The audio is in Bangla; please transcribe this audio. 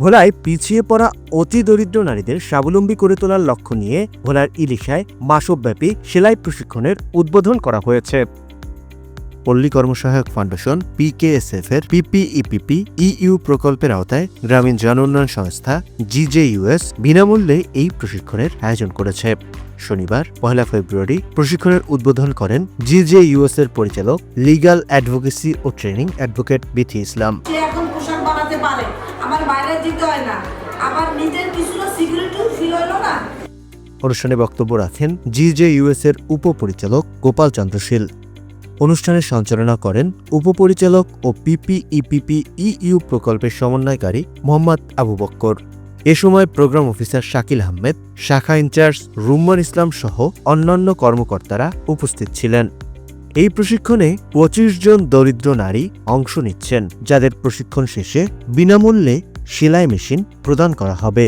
ভোলায় পিছিয়ে পড়া অতি দরিদ্র নারীদের স্বাবলম্বী করে তোলার লক্ষ্য নিয়ে ভোলার ইলিশায় মাসব্যাপী সেলাই প্রশিক্ষণের উদ্বোধন করা হয়েছে। পল্লী কর্মসহায়ক ফাউন্ডেশন পিকেএসএফ এর পিপিইপিপি, ইইউ প্রকল্পের আওতায় গ্রামীণ জন উন্নয়ন সংস্থা, জিজেইউএস বিনামূল্যে এই প্রশিক্ষণের আয়োজন করেছে। শনিবার, পহেলা ফেব্রুয়ারি প্রশিক্ষণের উদ্বোধন করেন জিজেইউএস এর পরিচালক লিগ্যাল অ্যাডভোকেসি ও ট্রেনিং অ্যাডভোকেট বিথি ইসলাম। বাইরে হয় না। আবার নিজের ফিল হলো না। অনুষ্ঠানে বক্তব্য রাখেন জিজেইউএস এর উপপরিচালক গোপাল চন্দ্রশীল অনুষ্ঠানে সঞ্চালনা করেন উপপরিচালক ও পিপিইপিপি ইইউ প্রকল্পের সমন্বয়কারী মোহাম্মদ আবু বক্কর। এ সময় প্রোগ্রাম অফিসার শাকিল আহমেদ, শাখা ইনচার্জ রুম্মান ইসলাম সহ অন্যান্য কর্মকর্তারা উপস্থিত ছিলেন। এই প্রশিক্ষণে পঁচিশ জন দরিদ্র নারী অংশ নিচ্ছেন, যাদের প্রশিক্ষণ শেষে বিনামূল্যে সেলাই মেশিন প্রদান করা হবে।